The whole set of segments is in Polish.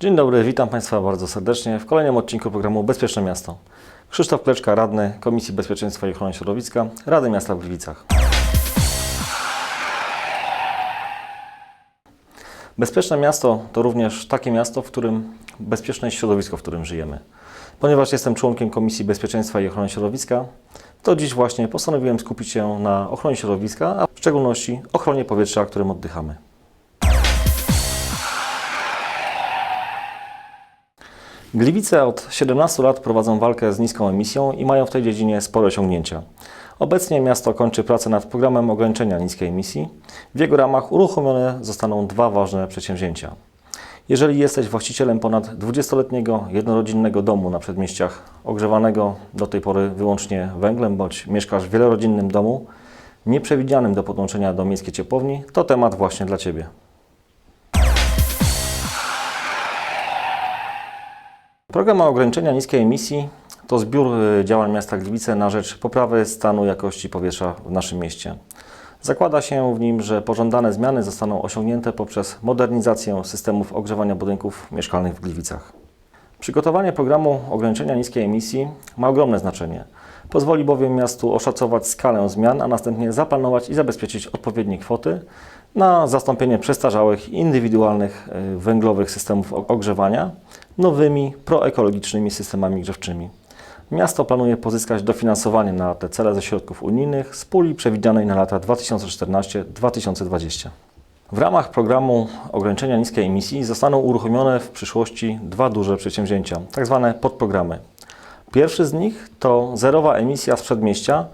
Dzień dobry, witam Państwa bardzo serdecznie w kolejnym odcinku programu Bezpieczne Miasto. Krzysztof Kleczka, radny Komisji Bezpieczeństwa i Ochrony Środowiska Rady Miasta w Gliwicach. Bezpieczne miasto to również takie miasto, w którym bezpieczne jest środowisko, w którym żyjemy. Ponieważ jestem członkiem Komisji Bezpieczeństwa i Ochrony Środowiska, to dziś właśnie postanowiłem skupić się na ochronie środowiska, a w szczególności ochronie powietrza, którym oddychamy. Gliwice od 17 lat prowadzą walkę z niską emisją i mają w tej dziedzinie spore osiągnięcia. Obecnie miasto kończy pracę nad programem ograniczenia niskiej emisji. W jego ramach uruchomione zostaną dwa ważne przedsięwzięcia. Jeżeli jesteś właścicielem ponad 20-letniego jednorodzinnego domu na przedmieściach, ogrzewanego do tej pory wyłącznie węglem, bądź mieszkasz w wielorodzinnym domu, nieprzewidzianym do podłączenia do miejskiej ciepłowni, to temat właśnie dla Ciebie. Program ograniczenia niskiej emisji to zbiór y, działań miasta Gliwice na rzecz poprawy stanu jakości powietrza w naszym mieście. Zakłada się w nim, że pożądane zmiany zostaną osiągnięte poprzez modernizację systemów ogrzewania budynków mieszkalnych w Gliwicach. Przygotowanie programu ograniczenia niskiej emisji ma ogromne znaczenie. Pozwoli bowiem miastu oszacować skalę zmian, a następnie zaplanować i zabezpieczyć odpowiednie kwoty na zastąpienie przestarzałych indywidualnych y, węglowych systemów ogrzewania nowymi proekologicznymi systemami grzewczymi. Miasto planuje pozyskać dofinansowanie na te cele ze środków unijnych z puli przewidzianej na lata 2014-2020. W ramach programu ograniczenia niskiej emisji zostaną uruchomione w przyszłości dwa duże przedsięwzięcia, tak zwane podprogramy. Pierwszy z nich to zerowa emisja z przedmieścia,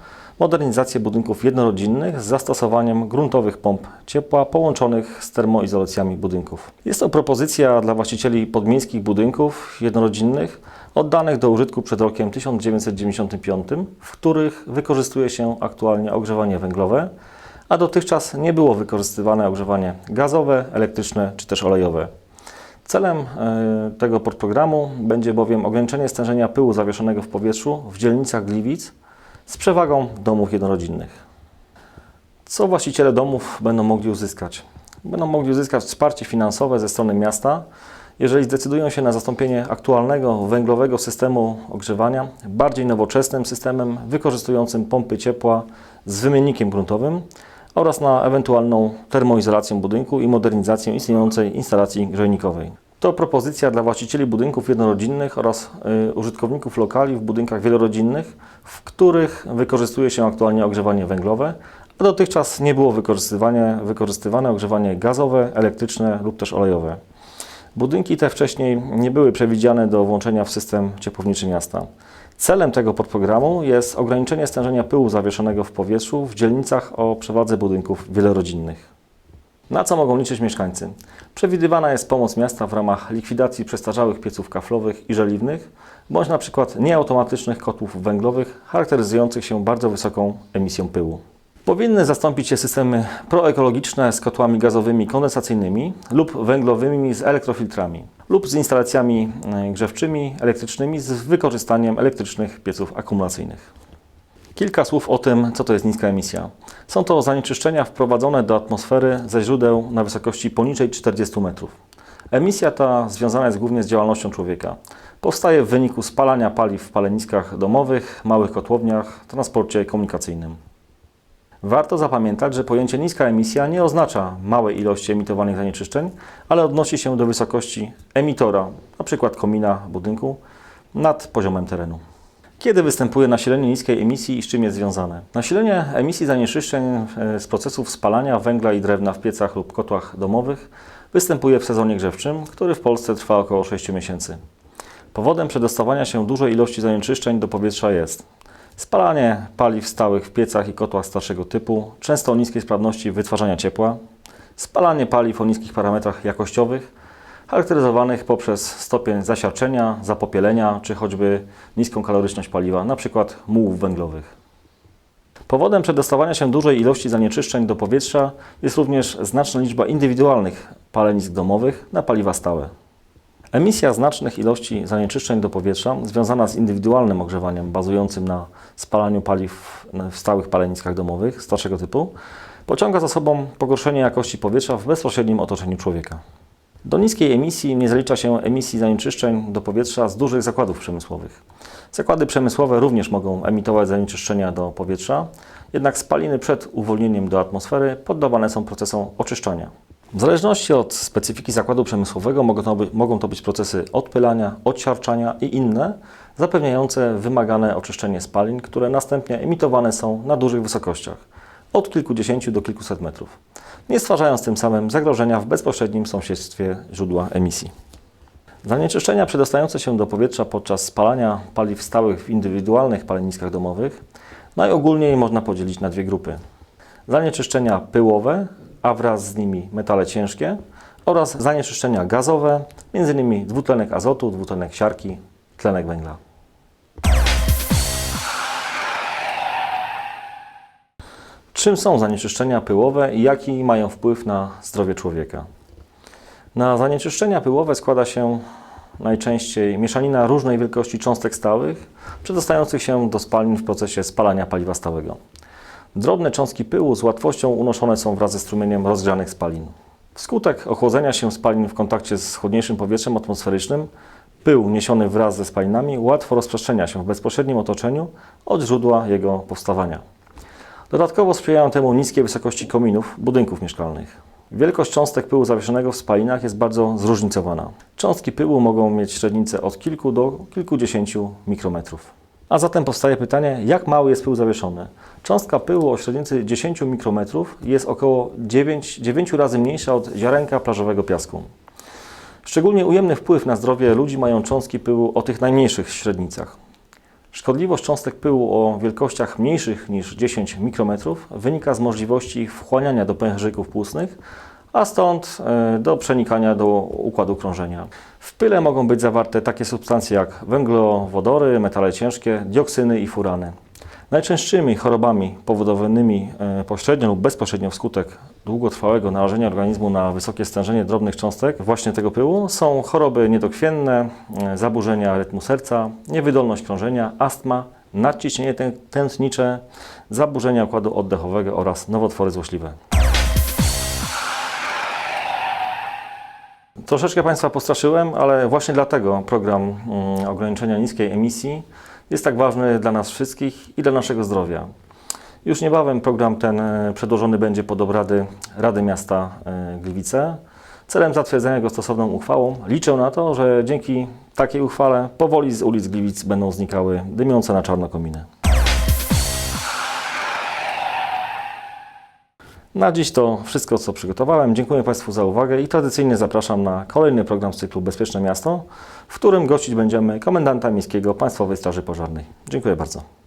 modernizację budynków jednorodzinnych z zastosowaniem gruntowych pomp ciepła połączonych z termoizolacjami budynków. Jest to propozycja dla właścicieli podmiejskich budynków jednorodzinnych oddanych do użytku przed rokiem 1995, w których wykorzystuje się aktualnie ogrzewanie węglowe, a dotychczas nie było wykorzystywane ogrzewanie gazowe, elektryczne czy też olejowe. Celem e, tego podprogramu będzie bowiem ograniczenie stężenia pyłu zawieszonego w powietrzu w dzielnicach Gliwic z przewagą domów jednorodzinnych. Co właściciele domów będą mogli uzyskać? Będą mogli uzyskać wsparcie finansowe ze strony miasta, jeżeli zdecydują się na zastąpienie aktualnego węglowego systemu ogrzewania bardziej nowoczesnym systemem wykorzystującym pompy ciepła z wymiennikiem gruntowym oraz na ewentualną termoizolację budynku i modernizację istniejącej instalacji grzejnikowej. To propozycja dla właścicieli budynków jednorodzinnych oraz y, użytkowników lokali w budynkach wielorodzinnych, w których wykorzystuje się aktualnie ogrzewanie węglowe, a dotychczas nie było wykorzystywane, wykorzystywane ogrzewanie gazowe, elektryczne lub też olejowe. Budynki te wcześniej nie były przewidziane do włączenia w system ciepłowniczy miasta. Celem tego podprogramu jest ograniczenie stężenia pyłu zawieszonego w powietrzu w dzielnicach o przewadze budynków wielorodzinnych. Na co mogą liczyć mieszkańcy? Przewidywana jest pomoc miasta w ramach likwidacji przestarzałych pieców kaflowych i żeliwnych, bądź na przykład nieautomatycznych kotłów węglowych charakteryzujących się bardzo wysoką emisją pyłu. Powinny zastąpić się systemy proekologiczne z kotłami gazowymi kondensacyjnymi lub węglowymi z elektrofiltrami lub z instalacjami e, grzewczymi elektrycznymi z wykorzystaniem elektrycznych pieców akumulacyjnych. Kilka słów o tym, co to jest niska emisja. Są to zanieczyszczenia wprowadzone do atmosfery ze źródeł na wysokości poniżej 40 metrów. Emisja ta związana jest głównie z działalnością człowieka. Powstaje w wyniku spalania paliw w paleniskach domowych, małych kotłowniach, transporcie komunikacyjnym. Warto zapamiętać, że pojęcie niska emisja nie oznacza małej ilości emitowanych zanieczyszczeń, ale odnosi się do wysokości emitora, np. komina budynku, nad poziomem terenu. Kiedy występuje nasilenie niskiej emisji i z czym jest związane? Nasilenie emisji zanieczyszczeń e, z procesów spalania węgla i drewna w piecach lub kotłach domowych występuje w sezonie grzewczym, który w Polsce trwa około 6 miesięcy. Powodem przedostawania się dużej ilości zanieczyszczeń do powietrza jest spalanie paliw stałych w piecach i kotłach starszego typu, często o niskiej sprawności wytwarzania ciepła, spalanie paliw o niskich parametrach jakościowych, charakteryzowanych poprzez stopień zasiarczenia, zapopielenia czy choćby niską kaloryczność paliwa, np. mułów węglowych. Powodem przedostawania się dużej ilości zanieczyszczeń do powietrza jest również znaczna liczba indywidualnych palenisk domowych na paliwa stałe. Emisja znacznych ilości zanieczyszczeń do powietrza związana z indywidualnym ogrzewaniem bazującym na spalaniu paliw w stałych paleniskach domowych starszego typu pociąga za sobą pogorszenie jakości powietrza w bezpośrednim otoczeniu człowieka. Do niskiej emisji nie zalicza się emisji zanieczyszczeń do powietrza z dużych zakładów przemysłowych. Zakłady przemysłowe również mogą emitować zanieczyszczenia do powietrza, jednak spaliny przed uwolnieniem do atmosfery poddawane są procesom oczyszczania. W zależności od specyfiki zakładu przemysłowego mogą to, by, mogą to być procesy odpylania, odsiarczania i inne, zapewniające wymagane oczyszczenie spalin, które następnie emitowane są na dużych wysokościach, od kilkudziesięciu do kilkuset metrów, nie stwarzając tym samym zagrożenia w bezpośrednim sąsiedztwie źródła emisji. Zanieczyszczenia przedostające się do powietrza podczas spalania paliw stałych w indywidualnych paleniskach domowych najogólniej można podzielić na dwie grupy. Zanieczyszczenia pyłowe, a wraz z nimi metale ciężkie oraz zanieczyszczenia gazowe, m.in. dwutlenek azotu, dwutlenek siarki, tlenek węgla. Czym są zanieczyszczenia pyłowe i jaki mają wpływ na zdrowie człowieka? Na zanieczyszczenia pyłowe składa się najczęściej mieszanina różnej wielkości cząstek stałych, przedostających się do spalin w procesie spalania paliwa stałego. Drobne cząstki pyłu z łatwością unoszone są wraz ze strumieniem rozgrzanych spalin. Wskutek ochłodzenia się spalin w kontakcie z chłodniejszym powietrzem atmosferycznym, pył niesiony wraz ze spalinami łatwo rozprzestrzenia się w bezpośrednim otoczeniu od źródła jego powstawania. Dodatkowo sprzyjają temu niskie wysokości kominów budynków mieszkalnych. Wielkość cząstek pyłu zawieszonego w spalinach jest bardzo zróżnicowana. Cząstki pyłu mogą mieć średnicę od kilku do kilkudziesięciu mikrometrów. A zatem powstaje pytanie, jak mały jest pył zawieszony? Cząstka pyłu o średnicy 10 mikrometrów jest około 9, 9 razy mniejsza od ziarenka plażowego piasku. Szczególnie ujemny wpływ na zdrowie ludzi mają cząstki pyłu o tych najmniejszych średnicach. Szkodliwość cząstek pyłu o wielkościach mniejszych niż 10 mikrometrów wynika z możliwości ich wchłaniania do pęcherzyków płucnych, a stąd e, do przenikania do układu krążenia. W pyle mogą być zawarte takie substancje jak węglowodory, metale ciężkie, dioksyny i furany. Najczęstszymi chorobami powodowanymi e, pośrednio lub bezpośrednio wskutek długotrwałego narażenia organizmu na wysokie stężenie drobnych cząstek właśnie tego pyłu są choroby niedokrwienne, e, zaburzenia rytmu serca, niewydolność krążenia, astma, nadciśnienie tę- tętnicze, zaburzenia układu oddechowego oraz nowotwory złośliwe. Troszeczkę Państwa postraszyłem, ale właśnie dlatego program mm, ograniczenia niskiej emisji jest tak ważny dla nas wszystkich i dla naszego zdrowia. Już niebawem program ten e, przedłożony będzie pod obrady Rady Miasta e, Gliwice. Celem zatwierdzenia go stosowną uchwałą liczę na to, że dzięki takiej uchwale powoli z ulic Gliwic będą znikały dymiące na czarno kominy. Na dziś to wszystko, co przygotowałem. Dziękuję Państwu za uwagę i tradycyjnie zapraszam na kolejny program z cyklu Bezpieczne Miasto, w którym gościć będziemy komendanta miejskiego Państwowej Straży Pożarnej. Dziękuję bardzo.